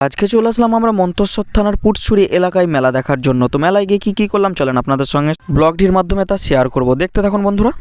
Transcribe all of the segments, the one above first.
আজকে চলে আসলাম আমরা মন্তস্বর থানার পুটছুরি এলাকায় মেলা দেখার জন্য। তো মেলায় গিয়ে কি কি করলাম চলেন আপনাদের সঙ্গে ব্লগটির মাধ্যমে তা শেয়ার করব। দেখতে থাকুন বন্ধুরা।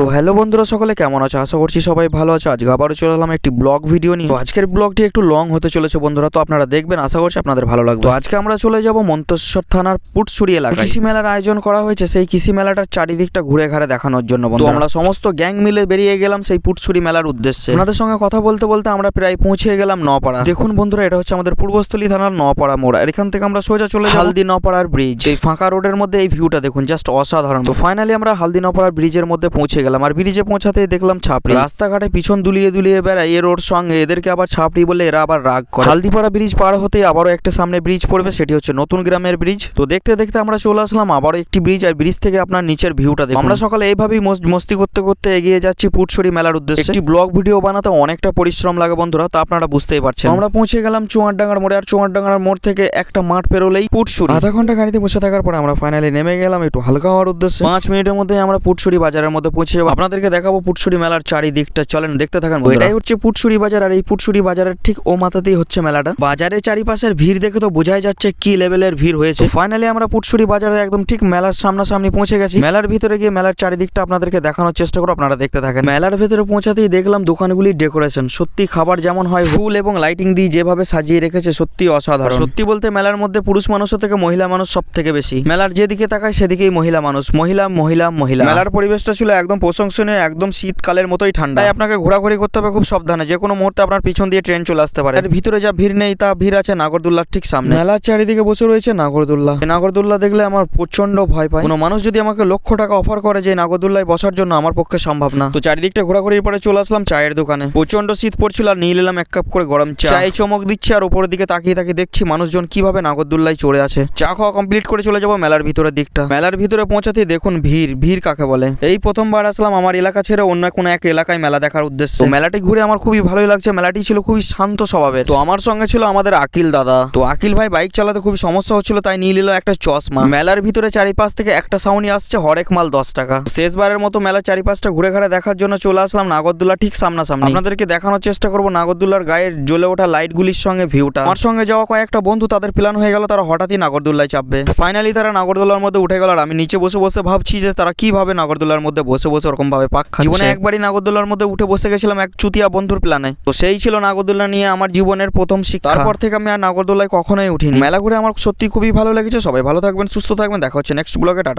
তো হ্যালো বন্ধুরা, সকলে কেমন আছো? আশা করছি সবাই ভালো আছে। আজকে আবারও চলে এলাম একটি ব্লগ ভিডিও নিয়ে। আজকের ব্লগটি একটু লং হতে চলেছে বন্ধুরা, তো আপনারা দেখবেন, আশা করছি আপনাদের ভালো লাগবে। আজকে আমরা চলে যাব মন্তেশ্বর থানার পুটছুরি এলাকায়। কৃষি মেলার আয়োজন করা হয়েছে সেই কৃষি মেলাটার চারিদিকটা ঘুরে ঘাড়ে দেখানোর জন্য বন্ধু আমরা সমস্ত গ্যাং মিলে বেরিয়ে গেলাম সেই পুটসুরি মেলার উদ্দেশ্যে। আপনাদের সঙ্গে কথা বলতে বলতে আমরা প্রায় পৌঁছে গেলাম নপাড়া দেখুন বন্ধুরা, এটা হচ্ছে আমাদের পূর্বস্থলী থানার নপাড়া মোড়। আর এখান থেকে আমরা সোজা চলে যাই হালদি নপাড়ার ব্রিজ এই ফাঁকা রোডের মধ্যে এই ভিউটা দেখুন জাস্ট অসাধারণ। তো ফাইনালি আমরা হালদি নপাড়ার ব্রিজের মধ্যে পৌঁছে গেলাম। আর ব্রিজে পৌঁছাতে দেখলাম ছাপড়ি। রাস্তাঘাটে পিছন দুলিয়ে দুলিয়ে বেড়ায় এর ওর সঙ্গে। এদেরকে আবার ছাপড়ি বলে এরা আবার রাগ করে। হালদিপাড়া ব্রিজ পার হতেই আবারও একটা সামনে ব্রিজ পড়বে, সেটি হচ্ছে নতুন গ্রামের ব্রিজ তো দেখতে দেখতে আমরা চলে আসলাম আবারও একটি ব্রিজ আর ব্রিজ থেকে আপনার নিচের ভিউটা দেখুন। আমরা সকালে এইভাবেই মস- মস্তি করতে করতে এগিয়ে যাচ্ছি পুটসরি মেলার উদ্দেশ্যে। একটি ব্লগ ভিডিও বানাতে অনেকটা পরিশ্রম লাগে বন্ধুরা, তা আপনারা বুঝতেই পারছেন। আমরা পৌঁছে গেলাম চুয়ারডাঙ্গার মোড়ে, আর চুয়ারডাঙ্গার মোড় থেকে একটা মাঠ পেরোলেই পুটছড়ি। আধা ঘণ্টা গাড়িতে বসে থাকার পরে আমরা ফাইনালি নেমে গেলাম একটু হালকা হওয়ার উদ্দেশ্যে। পাঁচ মিনিটের মধ্যে আমরা পুটছড়ি বাজারের মধ্যে পৌঁছে আপনাদেরকে দেখাবো পুটসুরি মেলার চারিদিকটা। চলেন দেখতে থাকেন এটাই হচ্ছে পুটছড়ি বাজার আর এই পুটছড়ি বাজারের ঠিক ও মাথাতেই হচ্ছে মেলাটা। বাজারের চারিপাশের ভিড় দেখে তো বোঝাই যাচ্ছে কি লেভেলের ভিড় হয়েছে। ফাইনালি আমরা পুটছড়ি বাজারে একদম ঠিক মেলার সামনাসামনি পৌঁছে গেছি। মেলার ভিতরে গিয়ে মেলার চারিদিকটা আপনাদেরকে দেখানোর চেষ্টা করো আপনারা দেখতে থাকেন। মেলার ভেতরে পৌঁছাতেই দেখলাম দোকানগুলির ডেকোরেশন। সত্যি খাবার যেমন হয় ফুল এবং লাইটিং দিয়ে যেভাবে সাজিয়ে রেখেছে সত্যি অসাধারণ। সত্যি বলতে মেলার মধ্যে পুরুষ মানুষের থেকে মহিলা মানুষ সব থেকে বেশি। মেলার যেদিকে তাকায় সেদিকেই মহিলা মানুষ। মহিলা মহিলা মহিলা। মেলার পরিবেশটা ছিল একদম প্রশংসনীয় একদম শীতকালের মতোই ঠান্ডা। তাই আপনাকে ঘোরাঘুরি করতে হবে খুব সাবধানে। যে কোনো মুহূর্তে আপনার পিছন দিয়ে ট্রেন চলে আসতে পারে। এর ভিতরে যা ভিড় নেই তা ভিড় আছে নাগরদোল্লার ঠিক সামনে। মেলার চারিদিকে বসে রয়েছে নাগরদোল্লা। নাগরদোল্লা দেখলে আমার প্রচণ্ড ভয় পায়। কোনো মানুষ যদি আমাকে লক্ষ টাকা অফার করে যে নাগরদোল্লায় বসার জন্য আমার পক্ষে সম্ভব না। তো চারিদিকটা ঘোরাঘুরির পরে চলে আসলাম চায়ের দোকানে। প্রচণ্ড শীত পড়ছিল আর নিয়ে নিলাম এক কাপ করে গরম চা। চায়ে চমক দিচ্ছে আর উপরের দিকে তাকিয়ে তাকিয়ে দেখছি মানুষজন কীভাবে নাগরদোল্লায় চড়ে আছে। চা খাওয়া কমপ্লিট করে চলে যাব মেলার ভিতরের দিকটা। মেলার ভিতরে পৌঁছাতেই দেখুন ভিড়। ভিড় কাকে বলে? এই প্রথমবার আসলাম আমার এলাকা ছেড়ে অন্য কোনো এক এলাকায় মেলা দেখার উদ্দেশ্যে। মেলাটি ঘুরে আমার খুবই ভালোই লাগছে। মেলাটি ছিল খুবই শান্ত স্বভাবের। তো আমার সঙ্গে ছিল আমাদের আকিল দাদা। তো আকিল ভাই বাইক চালাতে খুবই সমস্যা হচ্ছিল, তাই নিয়ে নিল একটা চশমা। মেলার ভিতরে চারিপাশ থেকে একটা সাউনি আসছে, হরেক মাল দশ টাকা। শেষবারের মতো মেলার চারিপাশটা ঘুরে ঘাড়ে দেখার জন্য চলে আসলাম নাগরদোল্লা ঠিক সামনাসামনি। আপনাদেরকে দেখানোর চেষ্টা করব নাগরদোল্লার গায়ের জ্বলে ওঠা লাইটগুলির সঙ্গে ভিউটা আমার সঙ্গে যাওয়া কয়েকটা বন্ধু তাদের প্ল্যান হয়ে গেল, তারা হঠাৎই নাগরদোল্লায় চাপবে। ফাইনালি তারা নাগরদোল্লার মধ্যে উঠে গেল আর আমি নিচে বসে বসে ভাবছি যে তারা কীভাবে নাগরদোল্লার মধ্যে বসে বসে ওরকম ভাবে পাক খাচ্ছে। জীবনে একবারই নাগরদোলার মধ্যে উঠে বসে গেছিলাম এক চুতিয়া বন্ধুর প্ল্যানে। তো সেই ছিল নাগরদোলা নিয়ে আমার জীবনের প্রথম শিক্ষা। তারপর থেকে আমি আর নাগরদোলায় কখনোই উঠিনি। মেলা ঘুরে আমার সত্যি খুবই ভালো লেগেছে। সবাই ভালো থাকবেন সুস্থ থাকবেন। দেখা হচ্ছে নেক্সট ব্লগে টাটা।